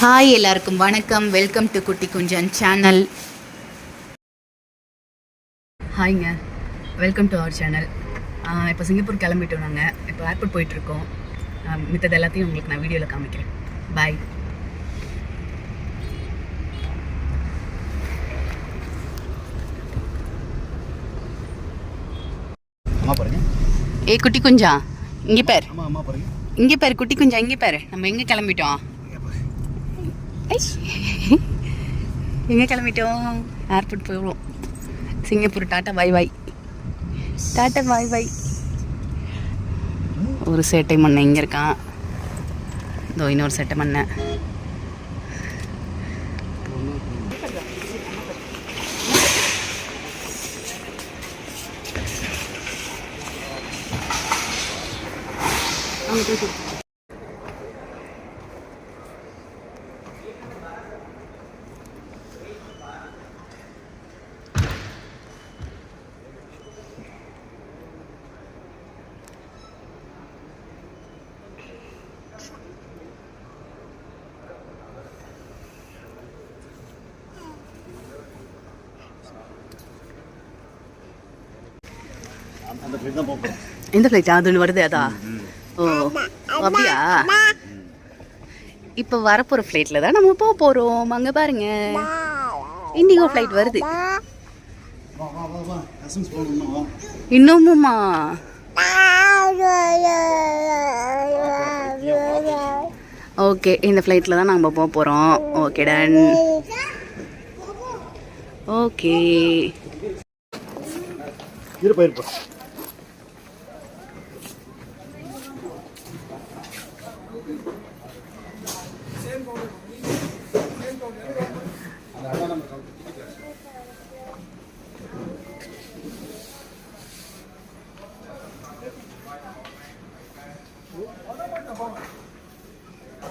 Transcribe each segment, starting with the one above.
Hi எல்லாருக்கும் வணக்கம். Welcome to Kutty Kunjan channel ஹாய்ங்க welcome to our channel இப்போ சிங்கப்பூர் கிளம்பிட்டோம் நாங்கள் இப்போ ஏர்போர்ட் போயிட்டுருக்கோம். மித்தது எல்லாத்தையும் உங்களுக்கு நான் வீடியோவில் காமிக்கிறேன். பாய் ஏ குட்டி குஞ்சா இங்கே பேர். இங்கே பேர் குட்டி குஞ்சா இங்கே பேர். நம்ம எங்கே கிளம்பிட்டோம். எங்கே கிளம்பிட்டோம் ஏர்போர்ட் போயிடுவோம். Singapore tata bye bye tata bye bye ஒரு சேட்டை மண்ணை இங்கே இருக்கான். இதோ இன்னொரு சேட்டை மண்ணை ஃப்ளைட் தான் போகிறோம் எந்த ஃப்ளைட் அது ஒன்று வருது அதா? ஓ அப்படியா? இப்போ வரப்போகிற ஃப்ளைட்டில் தான் நம்ம போக போகிறோம் அங்கே பாருங்க. இண்டிகோ ஃப்ளைட் வருது. இன்னமுமா? ஓகே இந்த ஃப்ளைட்டில் தான் நம்ம போக போகிறோம் ஓகே டன் ஓகே. இருப்பா இருப்பா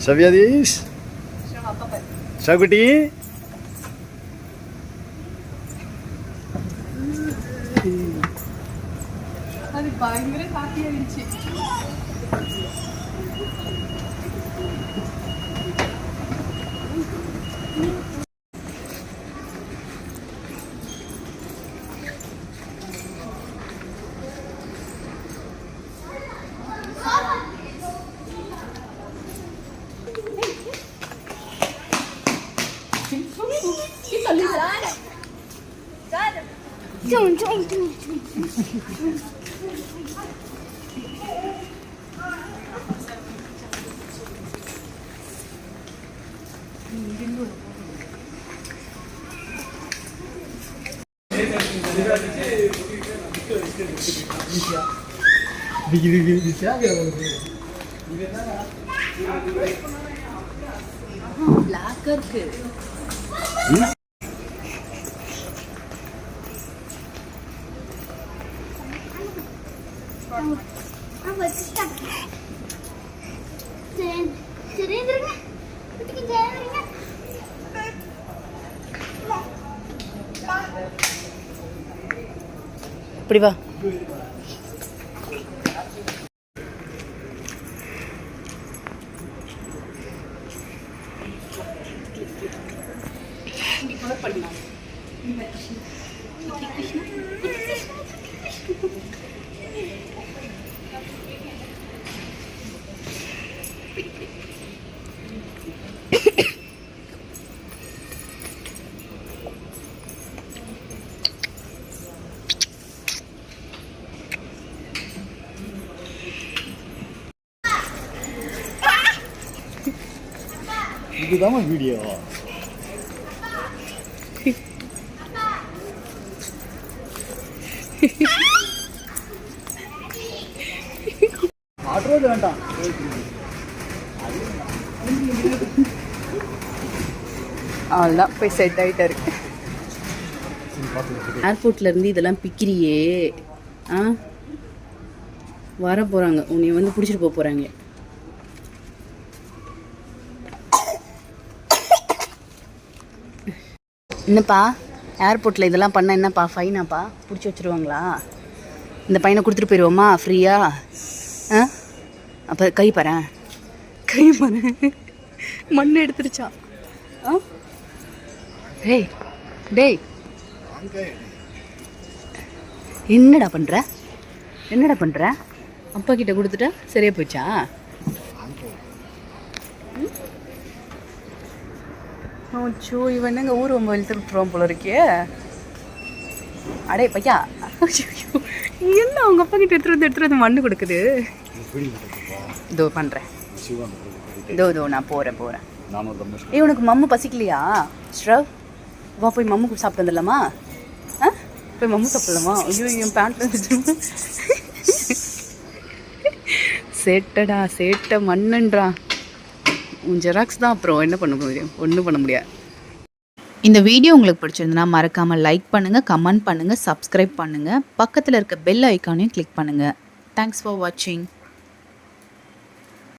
Sabíades? Sabe o que అది భయంకర హ్యాపీ అనిపించి Thank you. 좀, 좀, 좀. 비기 비기 비기 하기라고 그러고 블락 끝. சுரேந்திரங்க குட்டிக்கு ஜெயந்திரங்க இப்படி வா 이게 나만 유리야. Auto అంట அவ்வளோதான் போய் செட் ஆகிட்டாரு ஏர்போர்ட்ல இருந்து இதெல்லாம் பிக்கிறியே. ஆ? வர போகிறாங்க உன்னை வந்து பிடிச்சிட்டு போக போகிறாங்க என்னப்பா? ஏர்போர்ட்டில் இதெல்லாம் பண்ண என்னப்பா? ஃபைனாப்பா பிடிச்சி வச்சுருவாங்களா? இந்த பையனை கொடுத்துட்டு போயிடுவோமா ஃப்ரீயா ஆ? அப்போ கை பாறேன் கை பாறேன் மண் எடுத்துருச்சா? ஆ? டேய் டேய். என்னடா பண்ணுற என்னடா பண்ணுற அப்பா கிட்ட கொடுத்துட்டா சரியா போச்சா? அச்சோ இவன் என்னங்க ஊர் ரொம்ப இழுத்துட்டுருவான் போல இருக்கே. அடே பையா. என்ன அவங்க அப்பா கிட்ட எடுத்துட்டு வந்து எடுத்துட்டு வந்து மண்ணு கொடுக்குது? இதோ பண்ணுறேன் சிவன் இதோ இதோ நான் போகிறேன் போகிறேன் ஏய் உனக்கு மம்மு பசிக்கலையா? ஸ்ரவ் வா போய் மம்மு சாப்பிட்டு வந்துடலாமா? ஆ? போய் மம்மு சாப்பிடலாமா? ஐயோ என் பேண்ட்ல சேட்டடா சேட்டை மண்ணன்றா. உன் ஜெராக்ஸ் தான் அப்புறம் என்ன பண்ண முடியும்? ஒன்றும் பண்ண முடியாது. இந்த வீடியோ உங்களுக்கு பிடிச்சிருந்தனா மறக்காமல் லைக் பண்ணுங்கள் கமெண்ட் பண்ணுங்கள் சப்ஸ்கிரைப் பண்ணுங்கள் பக்கத்தில் இருக்க பெல் ஐக்கானையும் கிளிக் பண்ணுங்கள் தேங்க்ஸ் ஃபார் வாட்சிங்